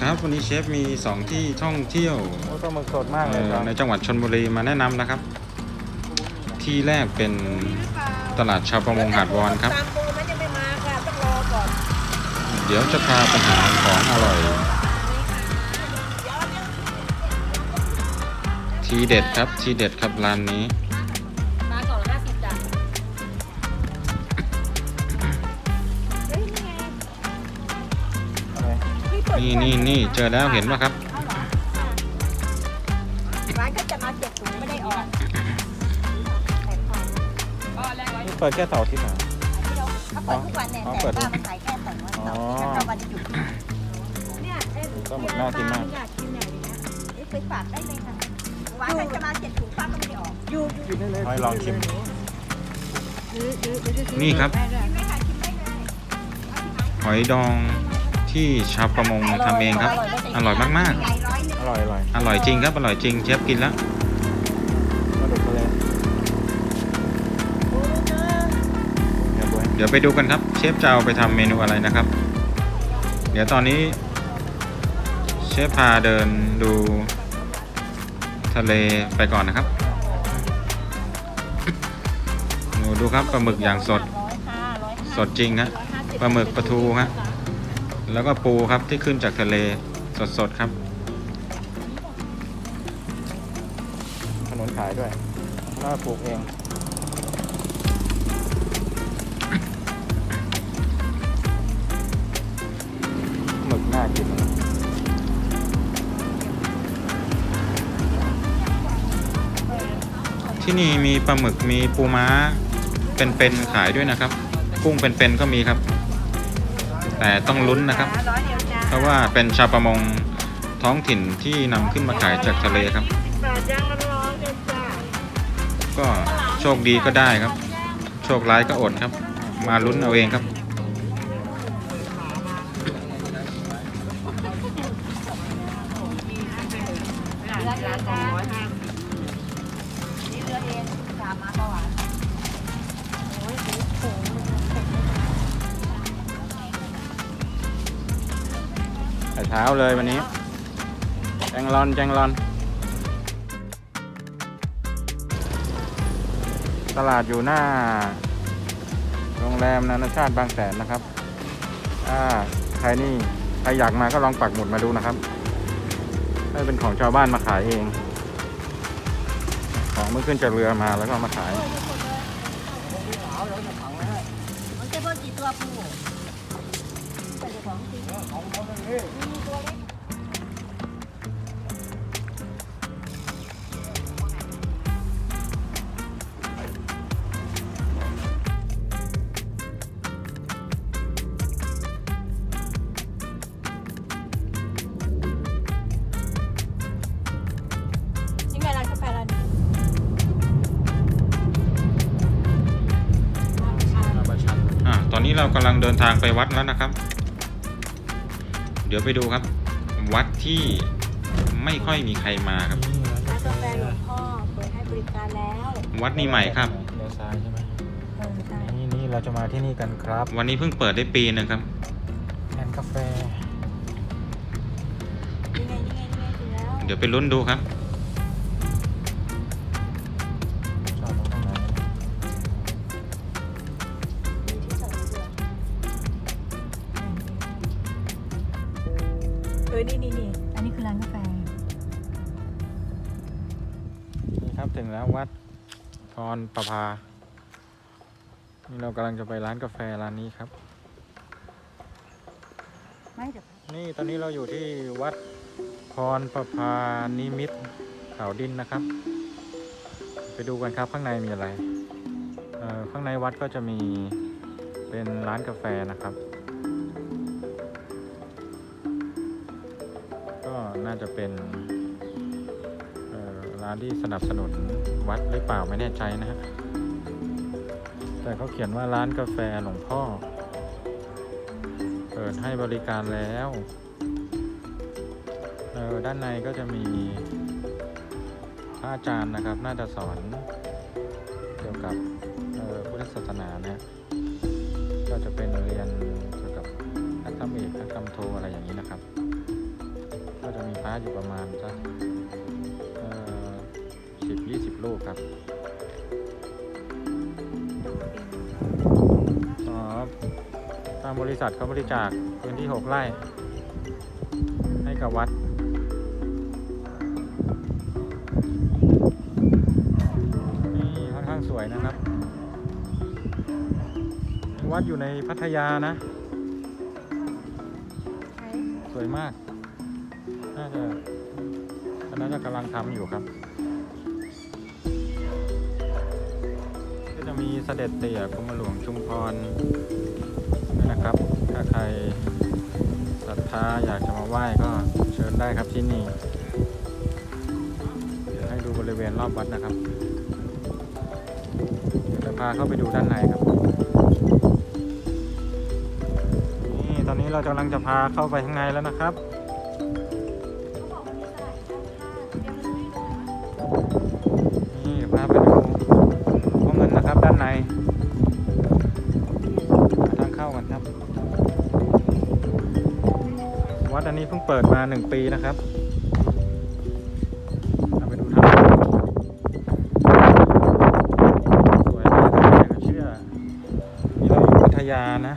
ครับวันนี้เชฟมีสองที่ท่องเที่ยวโอ้ปลาหมึกสดมากเลยเอ่อครับในจังหวัดชนบุรีมาแนะนำนะครับ ที่แรกเป็นตลาดชาวประมงหาดวอนครับ ตามปูมันยังไม่มาค่ะต้องรอก่อนเดี๋ยวจะพาไปหาของอร่อย ทีเด็ดครับทีเด็ดครับร้านนี้ นี่นี่นี่เจอแล้วเห็นไหมครับเอาเหรอร้านก็จะมาเจ็ดถุงไม่ได้ออกใส่ของก็แรกร้อยนี่เปิดแค่เสาร์อาที่ไหนที่เราเขาเปิดทุกวันเนี่ยอ๋อแต่เปิดทุกว่ามันขายแค่สองวันเสาร์อ๋อแล้วก็วันหยุดเนี่ยเอ้ยปลาหมึกน่ากินมาก อยากกินไหนเนี่ยนี่ไปฝากได้เลยค่ะร้านก็จะมาเจ็ดถุงป้าก็ไม่ได้ออกอยู่อยู่ได้เลยให้ลองชิม นี่ครับไม่ขายกินได้เลยหอยดอง ที่ชาวประมงทำเองครับ อร่อยมากใหญ่ร้อยหนึ่งอร่อยอร่อยๆ อร่อยจริงครับ อร่อยจริงเชฟกินแล้วปลาดุกทะเลเดี๋ยวบ๊วยเดี๋ยวไปดูกันครับ เชฟจะเอาไปทำเมนูอะไรนะครับ เดี๋ยวตอนนี้เชฟพาเดินดูทะเลไปก่อนนะครับหนูดูครับปลาหมึกอย่างสดร้อยห้าร้อยห้าสดจริงฮะปลาหมึกปลาทูฮะ แล้วก็ปูครับที่ขึ้นจากทะเลสดๆครับขนุนขายด้วยน่าปลูกเอง หมึกน่ากินที่นี่มีปลาหมึกมีปูม้าเป็นๆขายด้วยนะครับ กุ้งเป็นๆก็มีครับ แต่ต้องลุ้นนะครับ ร้อยเดียวจ้าเพราะว่าเป็นชาวประมงท้องถิ่นที่นำขึ้นมาขายจากทะเลครับ สิบบาทย่างร้อนๆเลยจ้าก็โชคดีก็ได้ครับ โชคร้ายก็อดครับ มาลุ้นเอาเองครับเรือเองจ้านี่เรือเองสามมาเปล่าวะ แต่เช้าเลยวันนี้แจงรอนแจงรอน ตลาดอยู่หน้า โรงแรมนานาชาติบางแสนนะครับถ้าใครนี่ใครอยากมาก็ลองปักหมุดมาดูนะครับให้เป็นของชาวบ้านมาขายเอง ของเมื่อขึ้นจากเรือมาแล้วก็เอามาขายมันจะเพิ่มกี่ตัวปูใส่ของจริง ยังไงร้านกาแฟร้านนี้อ่าตอนนี้เรากำลังเดินทางไปวัดแล้วนะครับ เดี๋ยวไปดูครับ วัดที่ไม่ค่อยมีใครมาครับ ร้านกาแฟหลวงพ่อเปิดให้บริการแล้ววัดนี้ใหม่ครับ เลี้ยวซ้ายใช่ไหมเออใช่นี่นี่เราจะมาที่นี่กันครับวันนี้เพิ่งเปิดได้ปีหนึงครับ แอนกาแฟ นี่ไงนี่ไงนี่ไงถึงแล้วเดี๋ยวไปลุ้นดูครับ ครับ ถึงแล้ววัดพรประภา นี่เรากำลังจะไปร้านกาแฟร้านนี้ครับ ไม่เดี๋ยวนี่ตอนนี้เราอยู่ที่วัดพรประภานิมิตรเขาดินนะครับ ไปดูกันครับข้างในมีอะไรเอ่อข้างในวัดก็จะมีเป็นร้านกาแฟนะครับ ก็น่าจะเป็นเอ่อ ร้านที่สนับสนุนวัดหรือเปล่าไม่แน่ใจนะฮะ แต่เขาเขียนว่าร้านกาแฟหลวงพ่อ เปิดให้บริการแล้วเออด้านในก็จะมีพระอาจารย์นะครับ น่าจะสอนเกี่ยวกับพุทธศาสนานะก็จะเป็นเรียนเกี่ยวกับนักธรรมเอกนักธรรมโทอะไรอย่างนี้นะครับ ก็จะมีพระอยู่ประมาณสัก สิบยี่สิบลูกครับอ๋อทางบริษัทเขาบริจาคพื้นที่หกไร่ ให้กับวัดนี่ค่อนข้างสวยนะครับ วัดอยู่ในพัทยานะใช้สวยมาก น่าจะน่าจะกำลังทำอยู่ครับ มีเสด็จเตี่ยกรมหลวงชุมพรนะครับ ถ้าใครศรัทธาอยากจะมาไหว้ก็เชิญได้ครับที่นี่ เดี๋ยวให้ดูบริเวณรอบวัดนะครับเดี๋ยวจะพาเข้าไปดูด้านในครับ นี่ตอนนี้เรากำลังจะพาเข้าไปข้างในแล้วนะครับ เปิดมาหนึ่งปีนะครับเอาไปดูทางเข้าสวยมากใครก็เชื่อนี่เราอยู่พัทยานะ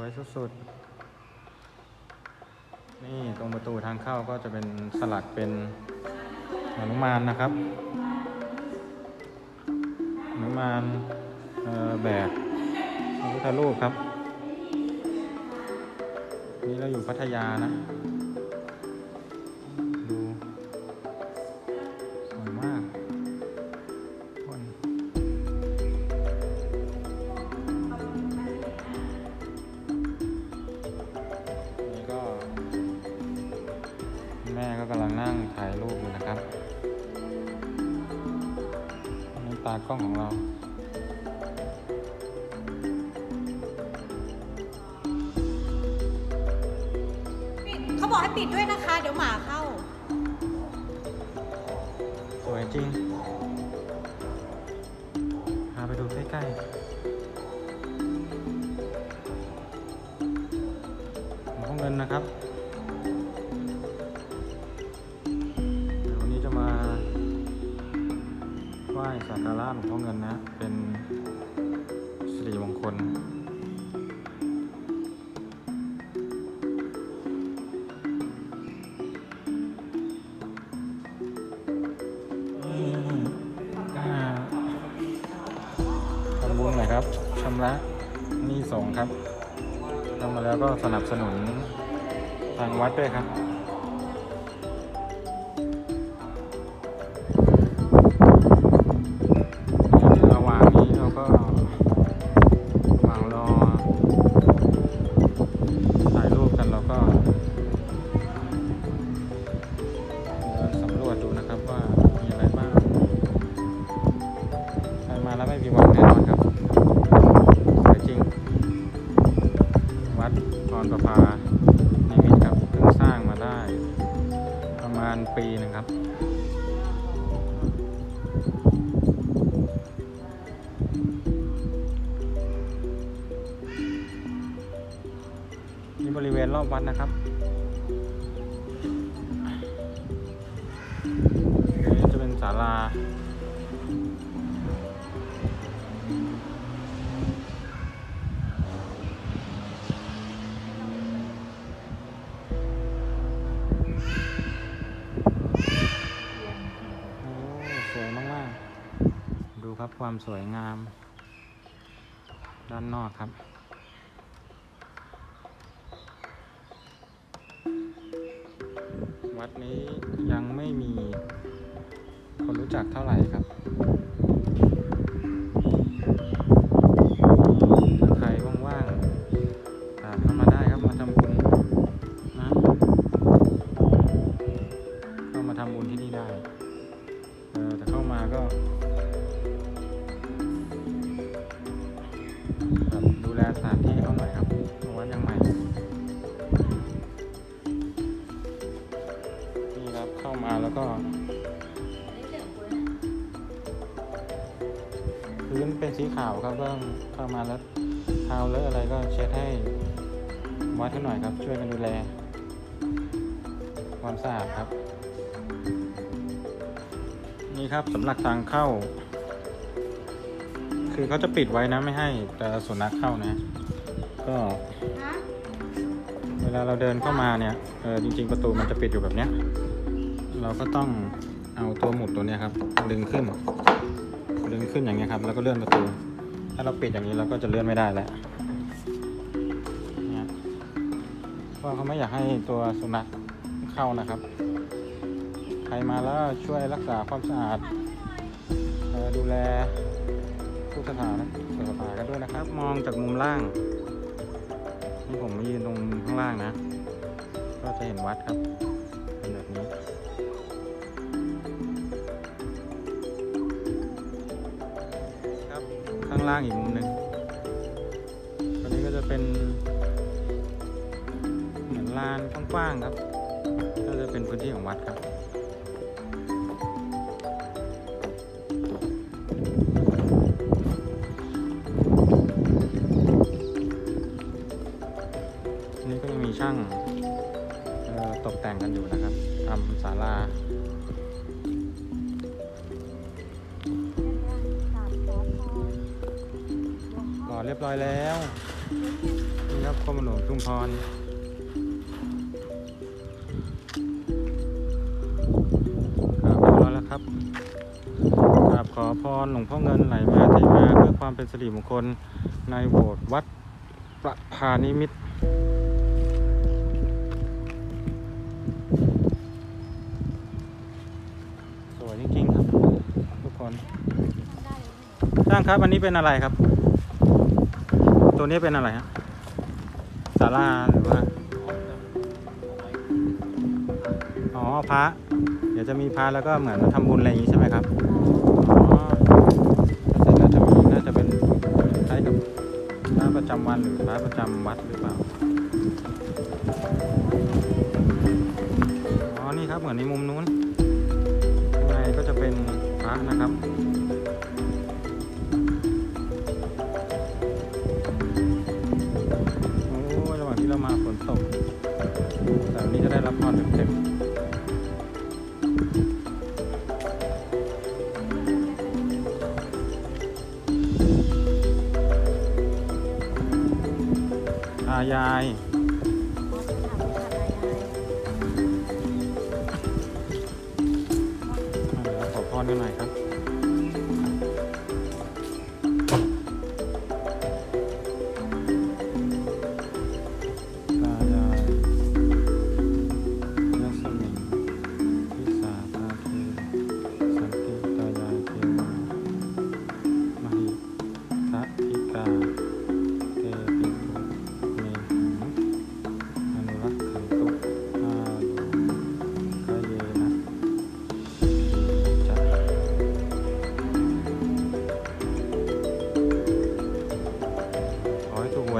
วยสุดๆ นี่ตรงประตูทางเข้าก็จะเป็นสลักเป็นหนุมานนะครับหนุมานแบกพระพุทธรูปครับ นี่เราอยู่พัทยานะ ตากล้องของเรา ปิดเขาบอกให้ปิดด้วยนะคะ เดี๋ยวหมาเข้า สวยจริง พาไปดูใกล้ๆหลวงพ่อเงินนะครับ ครับชำระหนี้สงครับทำมาแล้วก็สนับสนุนทางวัดด้วยครับระหว่างนี้เราก็วางรอถ่ายรูปกันเราก็เดินสำรวจดูนะครับว่า ลา สวยมากๆ ดูครับความสวยงาม ด้านนอกครับวัดนี้ยังไม่มี คนรู้จักเท่าไหร่ครับ ข่าวครับก็เข้ามาแล้วเท้าเลอะอะไรก็เช็ดให้วัดให้หน่อยครับ ช่วยกันดูแล ความสะอาดครับ นี่ครับสำหรับทางเข้า คือเขาจะปิดไว้นะไม่ให้แต่สุนัขเข้านะ ก็เวลาเราเดินเข้ามาเนี่ยเออจริง ๆ ประตูมันจะปิดอยู่แบบเนี้ย เราก็ต้องเอาตัวหมุดตัวเนี้ยครับ ดึงขึ้น ดึงขึ้นอย่างเงี้ยครับ แล้วก็เลื่อนประตู ถ้าเราปิดอย่างนี้เราก็จะเลื่อนไม่ได้แล้วเนี่ยเพราะเขาไม่อยากให้ตัวสุนัขเข้านะครับ ใครมาแล้วช่วยรักษาความสะอาด ดูแลทุกสถานสุขภาพกันด้วยนะครับ มองจากมุมล่างนี่ผมมายืนตรงข้างล่างนะ ก็จะเห็นวัดครับางล่างอีกมุมหนึ่งตรงนี้ก็จะเป็นเหมือนลานกว้างๆครับ ก็จะเป็นพื้นที่ของวัดครับ อยแล้วนี่ครับกรมหลวงชุมพรครับเรียบร้อยแล้วครับกราบขอพรหลวงพ่อเงินไหลมาเทมาเพื่อความเป็นสิริมงคลในโบสถ์วัดประพานิมิตรสวยจริงๆครับทุกคนช่างครับอันนี้เป็นอะไรครับ ตัวนี้เป็นอะไรฮะศาลาหรือว่า อ๋อพระ เดี๋ยวจะมีพระแล้วก็เหมือนมาทำบุญอะไรอย่างนี้ใช่ไหมครับอ๋อน่าจะมีน่าจะเป็นคล้ายกับพระประจำวันหรือพระประจำวัดหรือเปล่า อ๋อ นี่ครับเหมือนในมุมนู้นข้างในก็จะเป็นพระนะครับ มาฝนตกแต่วันนี้จะได้รับพรเต็มๆายายอ่าเดี๋ยวเราขอพรกันหน่อยครับ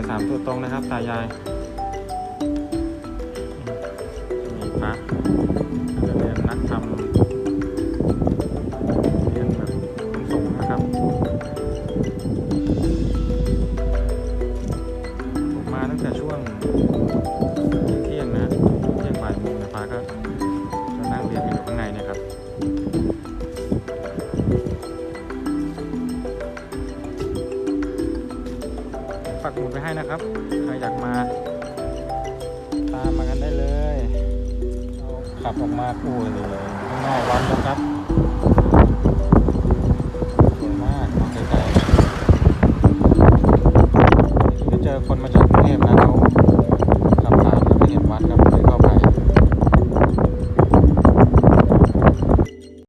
สามตัวตรงนะครับ ตายายมีพระ กหมุดไปให้นะครับ ใครอยากมา ตามมากันได้เลย ขับออกมาคู่เลยข้างนอกวันนะครับ